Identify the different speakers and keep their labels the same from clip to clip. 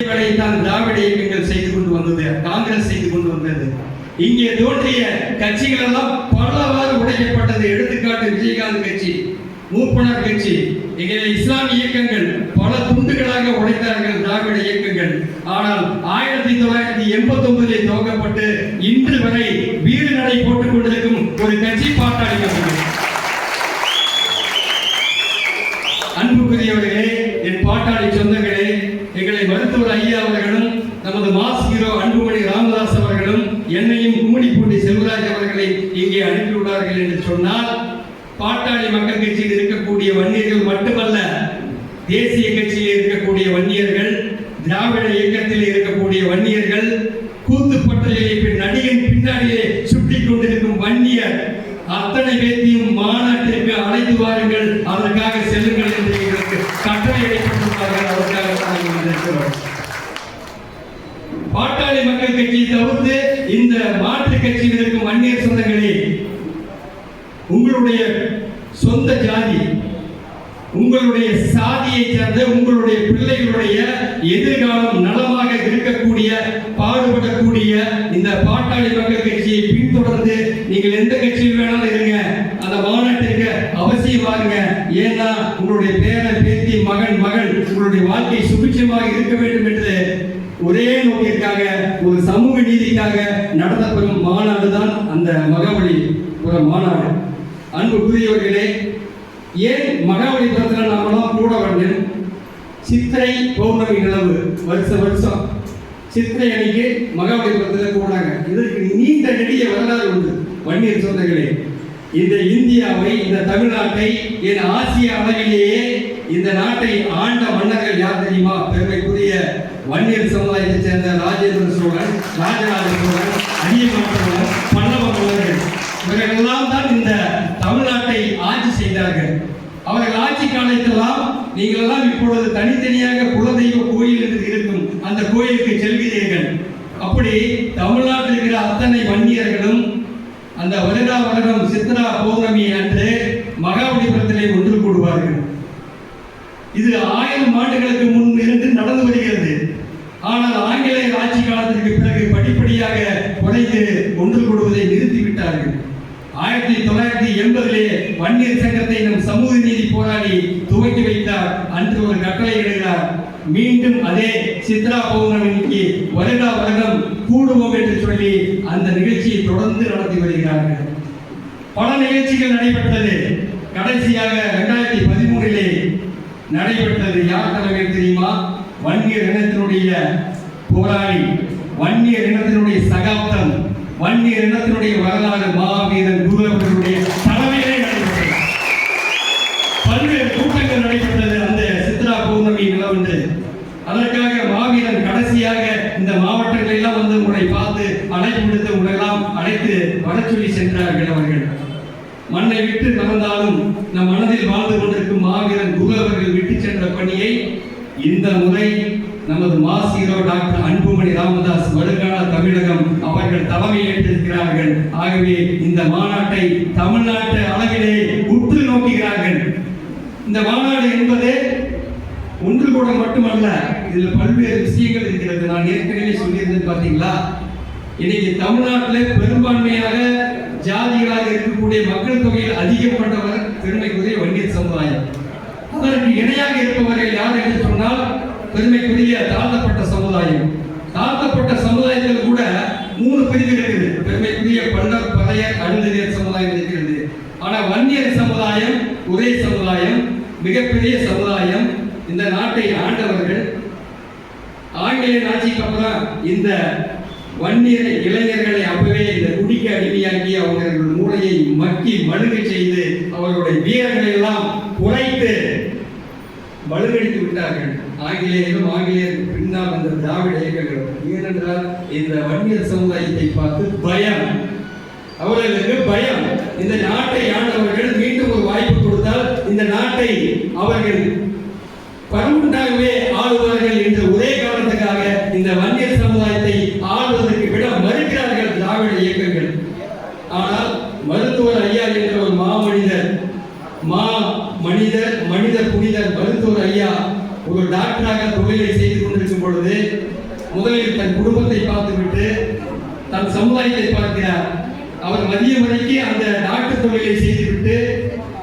Speaker 1: வேலையை தான் திராவிட இயக்கங்கள் செய்து கொண்டு வந்தது காங்கிரஸ் செய்து கொண்டு வந்தது. இங்கே தோன்றிய கட்சிகள் எல்லாம் பலவாறு உடைக்கப்பட்டது எடுத்துக்காட்டு விஜயகாந்த் கட்சி மூப்பனார் கட்சி. இங்கே இஸ்லாம் இயக்கங்கள் பல துண்டுகளாக உடைத்தார்கள் திராவிட இயக்கங்கள். ஆனால் ஆயிரத்தி தொள்ளாயிரத்தி எண்பத்தி ஒன்பதிலே துவக்கப்பட்டு இன்று வரை வீடு நடை போட்டுக் கொண்டிருக்கும் ஒரு கட்சி பாட்டாளி அன்புக்குரியவர்களே என் பாட்டாளி சொந்தங்களே எங்களை மருத்துவர் ஐயா அவர்களும் நமது மாஸ் ஹீரோ அன்புமணி ராமதாஸ் அவர்களும் என்னையும் கும்மிடிப்பூண்டி செல்வராஜ் அவர்களை இங்கே அனுப்பியுள்ளார்கள் என்று சொன்னால் பாட்டாளி மக்கள் கட்சியில் இருக்கக்கூடிய வன்னியர்கள் மட்டுமல்ல தேசிய கட்சியில் இருக்கக்கூடிய வன்னியர்கள் திராவிட இயக்கத்தில் இருக்கக்கூடிய வன்னியர்கள் கூத்துப்பட்டறையை பின் நடிகன் பின்னாடியே சுட்டிக் கொண்டிருக்கும் வன்னியர் அத்தனை பேத்தையும் மாநாட்டிற்கு அழைத்து வாருங்கள் அதற்காக செல்லுங்கள் என்று எங்களுக்கு கட்டளை அளிக்கப்பட்டுள்ளார்கள் அதற்காக தான் பாட்டாளி மக்கள் கட்சியை தவிர்த்து இந்த மாற்று கட்சியில் இருக்கும் வன்னியர் சொந்தங்களே உங்களுடைய சொந்த ஜாதி உங்களுடைய சாதியை சேர்ந்த உங்களுடைய பிள்ளைகளுடைய எதிர்காலம் நலமாக இருக்கக்கூடிய பாடுபடக்கூடிய இந்த பாட்டாளி மக்கள் கட்சியை பின்தொடர்ந்து நீங்கள் எந்த கட்சியில் வேணாலும் இருங்க. அந்த மாநாட்டிற்கு அவசியம் வாருங்க. ஏன்னா உங்களுடைய பேர பேத்தி மகன் மகள் உங்களுடைய வாழ்க்கை சுபிட்சமாக இருக்க வேண்டும் என்று ஒரே நோக்கிற்காக ஒரு சமூக நீதிக்காக நடத்தப்படும் மாநாடு தான் அந்த மகாபலிபுரம் மாநாடு. அன்புக்குரியவர்களே ஏன் மகாபலிபுரத்தில் நாமெல்லாம் கூட வேண்டும் சித்திரை பௌர்ணமி நிலவு வருஷ வருஷம். சித்திரை அன்னைக்கு மகாபலிபுரத்தில் கூடாங்க இதற்கு நீண்ட நெடிய வரலாறு உண்டு. வன்னியர் சொந்தங்களே இந்த இந்தியாவை இந்த தமிழ்நாட்டை என் ஆசிய அளவிலேயே இந்த நாட்டை ஆண்ட மன்னர்கள் யார் தெரியுமா? பெருமைக்குரிய வன்னியர் சமுதாயத்தைச் சேர்ந்த ராஜேந்திர சோழன் ராஜராஜ சோழன் அதியமான் சோழன் பல்லவ மன்னர்கள். இவர்களெல்லாம் தான் இந்த தமிழ்நாட்டை ஆட்சி செய்தார்கள். அவர்கள் ஆட்சி காலத்திலெல்லாம் நீங்கள் எல்லாம் இப்பொழுது தனித்தனியாக குலதெய்வ கோயில் என்று இருக்கும் அந்த கோயிலுக்கு செல்கிறீர்கள். அப்படி தமிழ்நாட்டில் இருக்கிற அத்தனை வன்னியர்களும் அந்த வருடா வருடம் சித்ரா பௌர்ணமி அன்று மகாபலிபுரத்திலே ஒன்று கூடுவார்கள். இது ஆயிரம் ஆண்டுகளுக்கு முன் இருந்து நடந்து வருகிறது. ஆனால் ஆங்கிலேயர் ஆட்சி காலத்திற்கு பிறகு படிப்படியாக குறைந்து ஒன்று கூடுவதை நிறுத்திவிட்டார்கள் ஆயிரத்தி தொள்ளாயிரத்தி எண்பதிலே வன்னியர் சங்கத்தை நம் சமூக நீதி போராடி துவக்கி வைத்தார். அன்று ஒரு கட்டளை இடுகிறார் மீண்டும் அதே சித்ரா பௌர்ணமிக்கு வருடா வருடம் கூடுவோம் என்று சொல்லி அந்த நிகழ்ச்சியை தொடர்ந்து நடத்தி வருகிறார்கள். பல நிகழ்ச்சிகள் நடைபெற்றது. கடைசியாக இரண்டாயிரத்தி நடைபெற்றது யார் தலைவர் தெரியுமா? வன்னியர் இனத்தினுடைய போராளி வன்னியர் இனத்தினுடைய சகாப்தம் வன்னியர் இனத்தினுடைய வரலாறு மாவீரன் குரு அவர்களுடைய தலைமையிலே நடைபெற்றது. பல்வேறு கூட்டங்கள் நடைபெற்றது அந்த சித்ரா பௌர்ணமி நிலவன்று அதற்காக மாவீரன் கடைசியாக இந்த மாவட்டங்களை எல்லாம் வந்து உங்களை பார்த்து அழைப்பு விடுத்து உங்களெல்லாம் அழைத்து வர சொல்லி சென்றார்கள் அவர்கள். மண்ணை விட்டு நடந்தாலும் நம் மனதில் வாழ்ந்து கொண்டிருக்கும் மாவீரன் குரு அவர்கள் விட்டு சென்ற பணியை இந்த முறை நமது மாசீரோ டாக்டர் அன்புமணி ராமதாஸ் வருங்கால தமிழகம் அவர்கள் தலைமை ஏற்றிருக்கிறார்கள். ஆகவே இந்த மாநாட்டை தமிழ்நாட்டு அளவிலே உற்று நோக்குகிறார்கள். இந்த மாநாடு என்பது ஒன்று கூட மட்டுமல்ல இதுல பல்வேறு விஷயங்கள் இருக்கிறது. நான் ஏற்கனவே சொல்லியிருந்தேன் பாத்தீங்களா இன்னைக்கு தமிழ்நாட்டில் பெரும்பான்மையாக ஜாதிகளாக இருக்கக்கூடிய மக்கள் தொகையில் அதிகம் கொண்டவர் பெருமைக்குரிய வன்னியர் சமுதாயம். அதற்கு இணையாக இருப்பவர்கள் யார் என்று சொன்னால் பெருமைக்குரிய தாழ்த்தப்பட்ட சமுதாயம். தாழ்த்தப்பட்ட சமுதாயத்தில் கூட மூணு பிரிவு இருக்குது. பெருமைக்குரிய பண்டர் பதையர் அழுந்ததியர் சமுதாயம் இருக்கிறது. ஆனா வன்னியர் சமுதாயம் ஒரே சமுதாயம் மிகப்பெரிய சமுதாயம். இந்த நாட்டை ஆண்டவர்கள் ஆங்கிலேய ஆட்சிக்கு அப்புறம் இந்த வன்னியர் இளைஞர்களை அப்பவே இந்த குடிக்க அடிமையாக்கி அவர்கள் மூளையை மக்கி மழுக செய்து அவர்களுடைய வீரர்களை எல்லாம் குறைத்து வலுவெடுத்து விட்டார்கள். ஆங்கிலேயரும் ஆங்கிலேயருக்கு பின்னால் அந்த திராவிட இயக்கங்களும் ஏனென்றால் இந்த வன்னியர் சமுதாயத்தை பார்த்து பயம். அவர்களுக்கு பயம். இந்த நாட்டை ஆண்டவர்கள் மீண்டும் ஒரு வாய்ப்பு கொடுத்தால் இந்த நாட்டை அவர்கள் பருமண்டாகவே ஆளுவார்கள் என்ற ஒரே காரணத்துக்காக இந்த வன்னியர் சமுதாயத்தை ஆளுவதற்கு விட மறுக்கிறார்கள் திராவிட இயக்கங்கள் ஆனால் மருத்துவர் ஐயா என்ற ஒரு மாமனிதர் மா மனிதர் மனித புனிதர் மருத்துவர் ஐயா ஒரு டாக்டராக தொழிலை செய்து கொண்டிருக்கும் பொழுது முதலில் தன் குடும்பத்தை பார்த்துவிட்டு தன் சமுதாயத்தை பார்க்கிறார் அவர் மதிய வரைக்கு அந்த டாக்டர் தொழிலை செய்துவிட்டு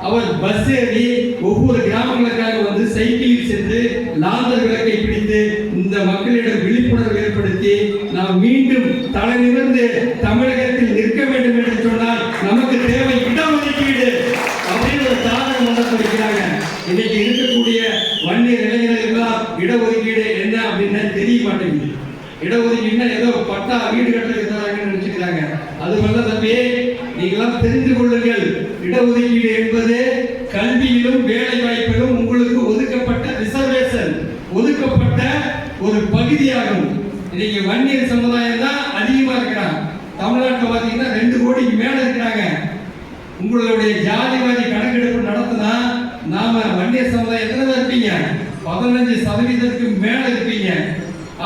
Speaker 1: அவர் பஸ் ஏறி ஒவ்வொரு கிராமங்களுக்காக வந்து சைக்கிளில் சென்று லாந்தர் விளக்கை பிடித்து இந்த மக்களிடம் விழிப்புணர்வு ஏற்படுத்தி நாம் மீண்டும் தலை நிமிர்ந்து தமிழகத்தில் நிற்க வேண்டும் என்று சொன்னால் நமக்கு தேவை இடஒதுக்கீடு அப்படின்னு ஒரு சாதனை மன்றத்தை வைக்கிறாங்க இன்னைக்கு இருக்கக்கூடிய வன்னியர் இளைஞர்களுக்கெல்லாம் இடஒதுக்கீடு என்ன அப்படின்னு தெரிய மாட்டேங்குது. இடஒதுக்கீடுனா ஏதோ பட்டா வீடு கட்டுறதுக்கு தராங்கன்னு நினைச்சுக்கிறாங்க. அது மட்டும் தம்பி நீங்களாம் தெரிந்து கொள்ளுங்கள். இடஒதுக்கீடு என்பது கல்வியிலும் வேலை வாய்ப்பு உங்களுக்கு ஒதுக்கப்பட்ட ரிசர்வேஷன் ஒதுக்கப்பட்ட ஒரு பகுதியாகும் இன்னைக்கு வன்னியர் சமுதாயம் தான் அதிகமா இருக்கிறாங்க. தமிழ்நாட்டில் பார்த்தீங்கன்னா ரெண்டு கோடிக்கு மேல இருக்கிறாங்க. உங்களுடைய ஜாதிவாதி கணக்கெடுப்பு நடத்தினா நாம வன்னியர் சமுதாயம் எத்தனை இருப்பீங்க. பதினஞ்சு சதவீதத்துக்கு மேல இருப்பீங்க.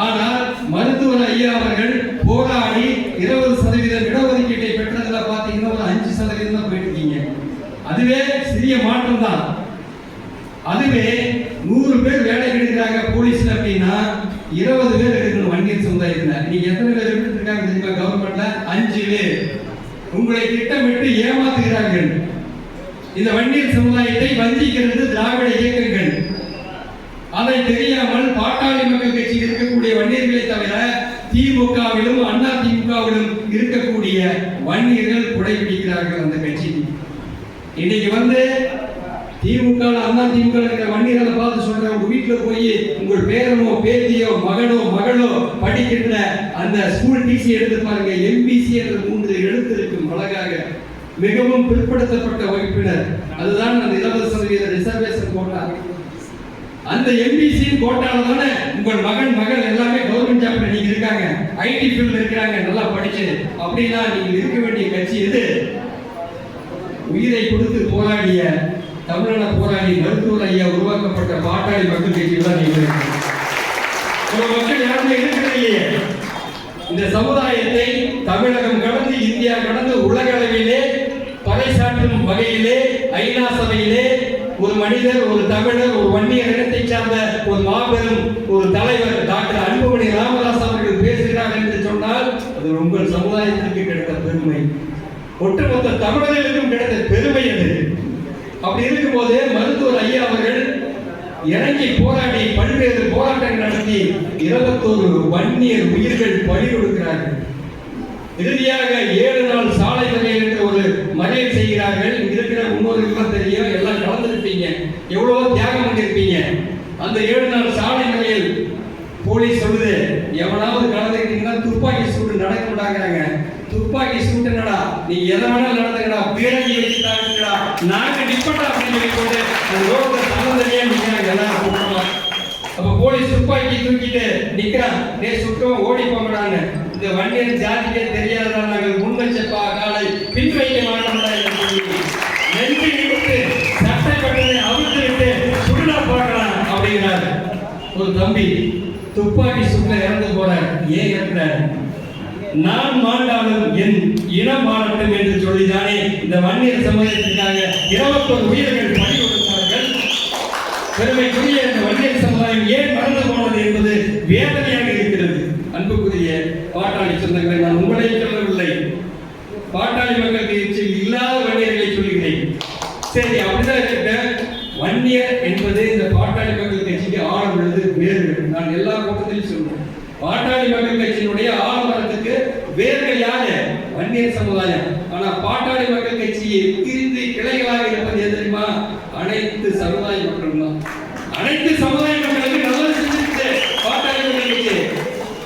Speaker 1: ஆனால் மருத்துவர் ஐயா அவர்கள் போராடி இருபது சதவீதம் இடஒதுக்கீட்டை பெற்றதுல பாத்தீங்கன்னா ஒரு அஞ்சு சதவீதம் தான் போயிட்டு இருக்கீங்க அதுவே சிறிய மாற்றம் தான் அதுவே நூறு பேர் வேலை எடுக்கிறாங்க போலீஸ்ல அப்படின்னா இருபது பேர் எடுக்கணும் வன்னியர் சமுதாயத்துல நீங்க எத்தனை பேர் எடுத்துட்டு இருக்காங்க தெரியுமா கவர்மெண்ட்ல அஞ்சு பேர் உங்களை திட்டமிட்டு ஏமாத்துகிறார்கள் இந்த வன்னியர் சமுதாயத்தை வஞ்சிக்கிறது திராவிட இயக்கங்கள். அதை தெரியாமல் பாட்டாளி மக்கள் கட்சி இருக்கக்கூடிய வன்னியர்களை தவிர திமுகவிலும் அண்ணா திமுகவிலும் இருக்கக்கூடிய வன்னியர்கள் குடைபிடிக்கிறார்கள் அந்த கட்சி. இன்னைக்கு வந்து திமுக அண்ணா திமுக இருக்கிற வன்னியர்களை பார்த்து சொல்ற உங்க வீட்டுல போய் உங்கள் பேரனோ பேத்தியோ மகனோ மகளோ படிக்கின்ற அந்த ஸ்கூல் டிசி எடுத்து பாருங்க. எம்பிசி என்ற மூன்று எழுத்து இருக்கும் அழகாக மிகவும் பிற்படுத்தப்பட்ட வகுப்பினர் அதுதான் அந்த இருபது சதவீத ரிசர்வேஷன் கோட்டா. அந்த எம்பிசி கோட்டால தானே உங்கள் மகன் மகள் எல்லாமே கவர்மெண்ட் ஜாப்ல நீங்க இருக்காங்க. ஐடி ஃபீல்ட்ல இருக்கிறாங்க நல்லா படிச்சு. அப்படின்னா நீங்க இருக்க வேண்டிய கட்சி எது? உயிரை கொடுத்து போராடிய தமிழன போராடி மருத்துவர் ஐயா உருவாக்கப்பட்ட பாட்டாளி மக்கள் கட்சியில் தான் நீங்க இருக்கீங்க. மக்கள் யாருமே இருக்கிறது இல்லையே இந்த சமுதாயத்தை தமிழகம் கடந்து இந்தியா கடந்து உலக அளவிலே வகையிலே ஐநா சபையிலே ஒரு மனிதர் ஒரு தமிழர் ஒரு வன்னியர் இனத்தை சார்ந்த ஒரு மாபெரும் ஒரு தலைவர் டாக்டர் அன்புமணி ராமதாஸ் அவர்கள் பேசுகிறார் என்று சொன்னால் அது உங்கள் சமுதாயத்திற்கு கிடைத்த பெருமை. ஒட்டுமொத்த தமிழர்களுக்கும் கிடைத்த பெருமை அது. அப்படி இருக்கும்போது மருத்துவர் ஐயா அவர்கள் இறங்கி போராடி பல்வேறு போராட்டங்கள் நடத்தி இருபத்தோரு வன்னியர் உயிர்கள் பலி கொடுக்கிறார்கள். இறுதியாக ஏழு நாள் சாலை மறியல் என்று ஒரு மகையை செய்கிறார்கள் இங்க இருக்கிற முன்னோர்களுக்கு தெரியும் எல்லாம் கலந்துருப்பீங்க எவ்வளவோ தியாகம் பண்ணியிருப்பீங்க. அந்த ஏழு நாள் சாலை மறியல் போலீஸ் சொல்லுது எவனாவது கலந்துக்கிட்டீங்கன்னா துப்பாக்கி சூடு நடக்க மாட்டாங்கிறாங்க. துப்பாக்கி சூட்டு நடா நீ எதை வேணாலும் நடந்துக்கடா. பீரங்கி வச்சுட்டாங்கடா நாங்க நிப்பட்டா அப்படின்னு சொல்லி போட்டு அந்த ரோட்ல தன்னந்தனியா நிக்கிறாங்க எல்லாரும் கூட்டமா. அப்ப போலீஸ் துப்பாக்கி தூக்கிட்டு நிக்கிறான். டே சுட்டம் ஓடி போங்கடாங்க இந்த வண்டியர் ஜாதிக்கே தெரியாதா நாங்கள் முன்வச்சப்பா தம்பி துப்பாக்கி சுட்டுல இறந்து போற ஏன் இறந்த நான் மாண்டாலும் என் இனம் மாறட்டும் என்று சொல்லிதானே இந்த வன்னியர் சமுதாயத்திற்காக இருபத்தொரு உயிர்கள் பணி கொடுத்தார்கள் பெருமைக்குரிய இந்த வன்னியர் சமுதாயம் ஏன் மறந்து போனது என்பது வேதனையாக இருக்கிறது. அன்புக்குரிய பாட்டாளி சொந்தங்களை நான் உங்களை சொல்லவில்லை. பாட்டாளி மக்கள் கட்சியில் இல்லாத வன்னியர்களை சொல்லுகிறேன் சரி அப்படிதான் இருக்கட்டும் வன்னியர் என்பது இந்த பாட்டாளி மக்கள் கட்சிக்கு ஆழம் உள்ளது வேர்கள் நான் எல்லா கூட்டத்திலும் சொல்றேன் பாட்டாளி மக்கள் கட்சியினுடைய ஆலமரத்துக்கு வேர்கள் யாரு வன்னியர் சமுதாயம் ஆனா பாட்டாளி மக்கள் கட்சியை பிரிந்து கிளைகளாக இருப்பது எது தெரியுமா? அனைத்து சமுதாய மக்களும் தான் அனைத்து சமுதாய மக்களுக்கு நல்லது செஞ்சிருக்கு பாட்டாளி மக்கள் கட்சி.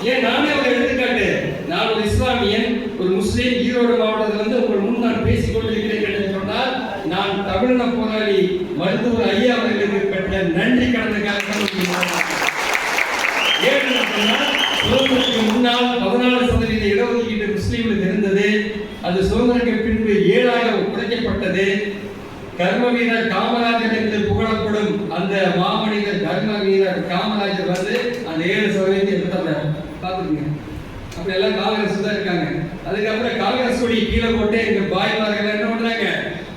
Speaker 1: ஏன் நானே ஒரு எடுத்துக்காட்டு நான் ஒரு இஸ்லாமியன் ஒரு முஸ்லீம் ஈரோடு மாவட்டத்தில் வந்து உங்கள் முன் நான் பேசிக் கொண்டிருக்கிறேன் என்று சொன்னால் நான் தமிழன போராளி மருத்துவர் ஐயா அவர்களுக்கு பெற்ற நன்றி கடந்த தான் இங்கே வாழ்கிறேன். ஏன் என்று சொன்னால், சுதந்திரத்துக்கு முன்னால் பதினாலு சதவீத இடஒதுக்கீடு முஸ்லீம்களுக்கு இருந்தது அது சுதந்திரத்துக்கு பின்பு ஏழாக உடைக்கப்பட்டது கர்ம வீரர் காமராஜர் என்று புகழப்படும் அந்த மாமனிதர் கர்ம வீரர் காமராஜர் வந்து அந்த ஏழு சதவீதத்தை எடுத்துட்டார் பார்த்துருங்க அப்படி எல்லாம் காங்கிரஸ் தான் இருக்காங்க. அதுக்கப்புறம் காங்கிரஸ் கொடி கீழே போட்டு எங்க பாய்மார்கள் என்ன பண்றாங்க?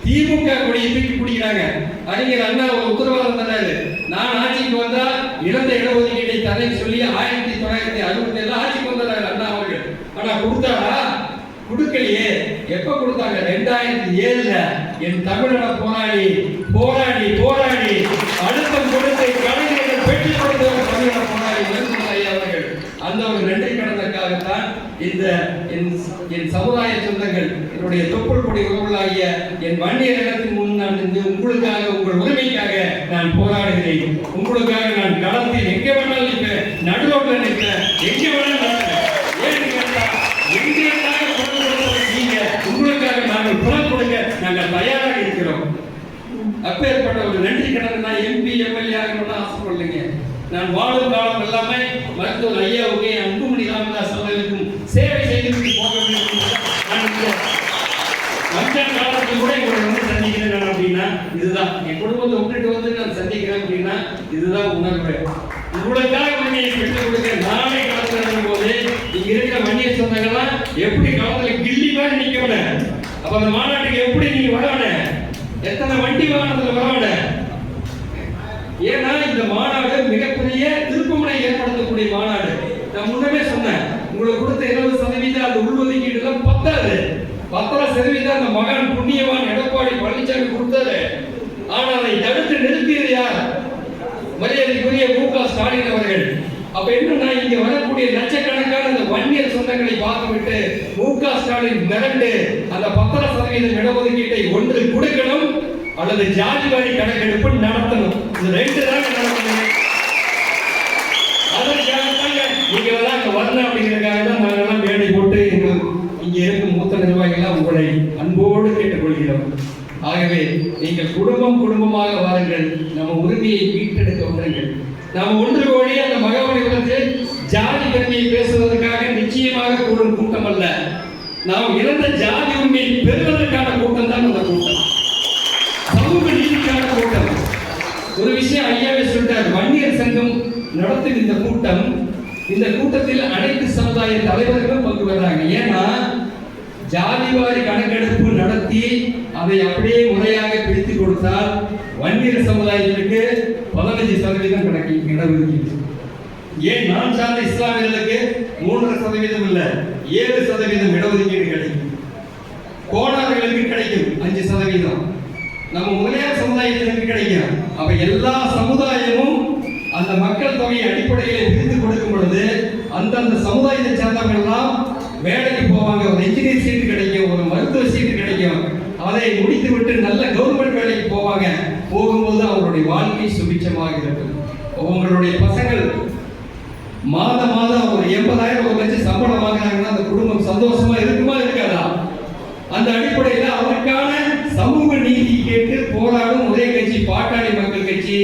Speaker 1: திமுக கொடியை தூக்கி பிடிக்கிறாங்க. அறிஞர் அண்ணா ஒரு உத்தரவாதம் தந்தாரு. நான் ஆட்சிக்கு வந்தா இழந்த இடஒதுக்கீட்டை தடை சொல்லி ஆயிரத்தி தொள்ளாயிரத்தி அறுபத்தி ஏழு கொடுத்தாரா? கொடுக்கலையே. எப்ப கொடுத்தாங்க? ரெண்டாயிரத்தி ஏழுல. என் தமிழக போராடி போராடி போராடி அழுத்தம் கொடுத்து கலைஞர்கள் பெற்றுக் கொடுத்தவர் தமிழக போராடி ஐயா அவர்கள். அந்த ஒரு நன்றி கடந்தக்காகத்தான் இந்த என் என் சமுதாய சொந்தங்கள் என்னுடைய தொப்புள் கொடி உறவுகளாகிய என் வன்னியர் இடத்தின் முன் நான் நின்று உங்களுக்காக உங்கள் உரிமைக்காக நான் போராடுகிறேன். உங்களுக்காக நான் களத்தில் எங்க வேணாலும் நிற்பேன் நடுவோட்டில் நிற்பேன் எங்க வேணாலும் நடப்பேன் ஏன்னு கேட்டா எங்களுக்காக குரல் கொடுத்தவர் நீங்க உங்களுக்காக நாங்கள் குரல் கொடுக்க நாங்கள் தயாராக இருக்கிறோம் அப்பேற்பட்ட ஒரு நன்றி கடன் நான் எம்பி எம்எல்ஏ ஆகணும்னு ஆசைப்படலைங்க நான் வாழும் காலம் எல்லாமே மருத்துவர் ஐயாவுக்கு அன்புமணி ராமதாஸ் அவர்களுக்கும் சேவை செய்துவிட்டு போக வேண்டும் என்று நான் இந்த காலத்தில் கூட உங்களை வந்து சந்திக்கிறேன் நான் அப்படின்னா இதுதான். என் குடும்பத்தை விட்டுட்டு வந்து நான் சந்திக்கிறேன் அப்படின்னா இதுதான் உணர்வு. உங்களுக்காக உண்மையை பெற்றுக் கொடுக்க நாளை களத்தில் இருக்கும் போது இங்க இருக்கிற வன்னிய சொந்தங்கள்லாம் எப்படி களத்துல கில்லி மாதிரி நிக்கணும் அப்ப அந்த மாநாட்டுக்கு எப்படி நீங்க வரணும் எத்தனை வண்டி வாகனத்தில் வரவிட ஏன்னா இந்த மாநாடு மிகப்பெரிய திருப்பமுனை ஏற்படுத்தக்கூடிய மாநாடு. நான் முன்னமே சொன்னேன் உங்களுக்கு கொடுத்த இருபது சதவீதம் அந்த உள்ஒதுக்கீடு பத்தாது. பத்தரை சதவீதம் அந்த மகன் புண்ணியவான் எடப்பாடி பழனிசாமி கொடுத்தாரு ஆனால் அதை தடுத்து நிறுத்தியது யார்? மரியாதைக்குரிய மு க ஸ்டாலின் அவர்கள். அப்ப என்னன்னா இங்க வரக்கூடிய லட்சக்கணக்கான அந்த வன்னியர் சொந்தங்களை பார்த்துவிட்டு மு க ஸ்டாலின் மிரண்டு அந்த பத்தரை சதவீதம் இடஒதுக்கீட்டை ஒன்று கொடுக்கணும். அல்லது ஜாதி வாரி கணக்கெடுப்பு நடத்தணும். இந்த ரெண்டு தாங்க நடத்தணும் அதற்காகத்தாங்க நீங்க எல்லாம் அங்க வரணும் அப்படிங்கிறதுக்காக தான் நாங்க எல்லாம் மேடை போட்டு எங்கள் இங்க இருக்கும் மூத்த நிர்வாகிகள் உங்களை அன்போடு கேட்டுக்கொள்கிறோம். ஆகவே நீங்கள் குடும்பம் குடும்பமாக வாருங்கள். நம்ம உரிமையை மீட்டெடுக்க வாருங்கள் நாம் ஒன்று கோடி அந்த மகவனிபுரத்தில் ஜாதி பெருமையை பேசுவதற்காக நிச்சயமாக கூடும் கூட்டம் அல்ல. நாம் இழந்த ஜாதி உரிமையை பெறுவதற்கான கூட்டம் தான் அந்த கூட்டம் சமூக நீதிக்கான கூட்டம் ஒரு விஷயம் ஐயாவே சொல்லிட்டார் வன்னியர் சங்கம் நடத்தும் இந்த கூட்டம் இந்த கூட்டத்தில் அனைத்து சமுதாய தலைவர்களும் பங்கு பெறாங்க ஏன்னா ஜாதிவாரி கணக்கெடுப்பு நடத்தி அதை அப்படியே முறையாக பிரித்து கொடுத்தால் வன்னியர் சமுதாயத்திற்கு பதினஞ்சு சதவீதம் கிடைக்கும் இடஒதுக்கீடு. ஏன் நான் சார்ந்த இஸ்லாமியர்களுக்கு மூன்றரை சதவீதம் இல்ல ஏழு சதவீதம் இடஒதுக்கீடு கிடைக்கும். கோணார்களுக்கு கிடைக்கும் அஞ்சு சதவீதம். நம்ம முதலியார் சமுதாயத்திற்கு கிடைக்கும். அப்ப எல்லா மக்கள் அடிப்படையில் பிரித்து கொடுக்கும் பொழுது அந்தந்த சமுதாயத்தை சேர்ந்தவங்க எல்லாம் வேலைக்கு போவாங்க ஒரு இன்ஜினியர் சீட்டு கிடைக்கும் ஒரு மருத்துவ சீட்டு கிடைக்கும். அதை முடித்து விட்டு நல்ல கவர்மெண்ட் வேலைக்கு போவாங்க. போகும்போது அவருடைய வாழ்க்கை சுபிச்சமாக இருக்கும். உங்களுடைய பசங்கள் மாத மாதம் ஒரு எண்பதாயிரம் ஒரு லட்சம் சம்பளம் வாங்குறாங்கன்னா அந்த குடும்பம் சந்தோஷமா இருக்குமா இருக்காதா? அந்த அடிப்படையில் அவருக்கான சமூக நீதி கேட்டு போராடும் ஒரே கட்சி பாட்டாளி மக்கள் கட்சி.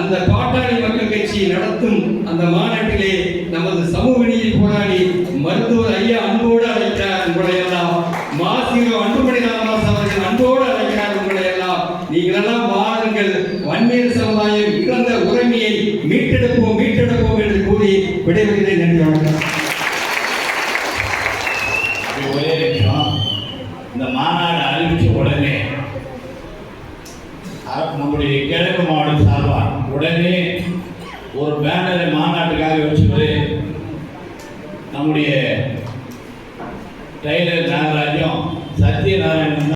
Speaker 1: அந்த பாட்டாளி மக்கள் கட்சி நடத்தும் அந்த மாநாட்டிலே நமது சமூக நீதி போராடி மருத்துவர் ஐயா அன்போடு அழைக்கிறார் உங்களை எல்லாம். மாசிரோ அன்புமணி ராமதாஸ் அவர்கள் அன்போடு அழைக்கிறார் உங்களை எல்லாம். நீங்கள் எல்லாம் வாருங்கள். வன்னியர் சமுதாயம் இழந்த உரிமையை மீட்டெடுப்போம் மீட்டெடுப்போம் என்று கூறி விடைபெறுகிறேன். நன்றி வணக்கம்.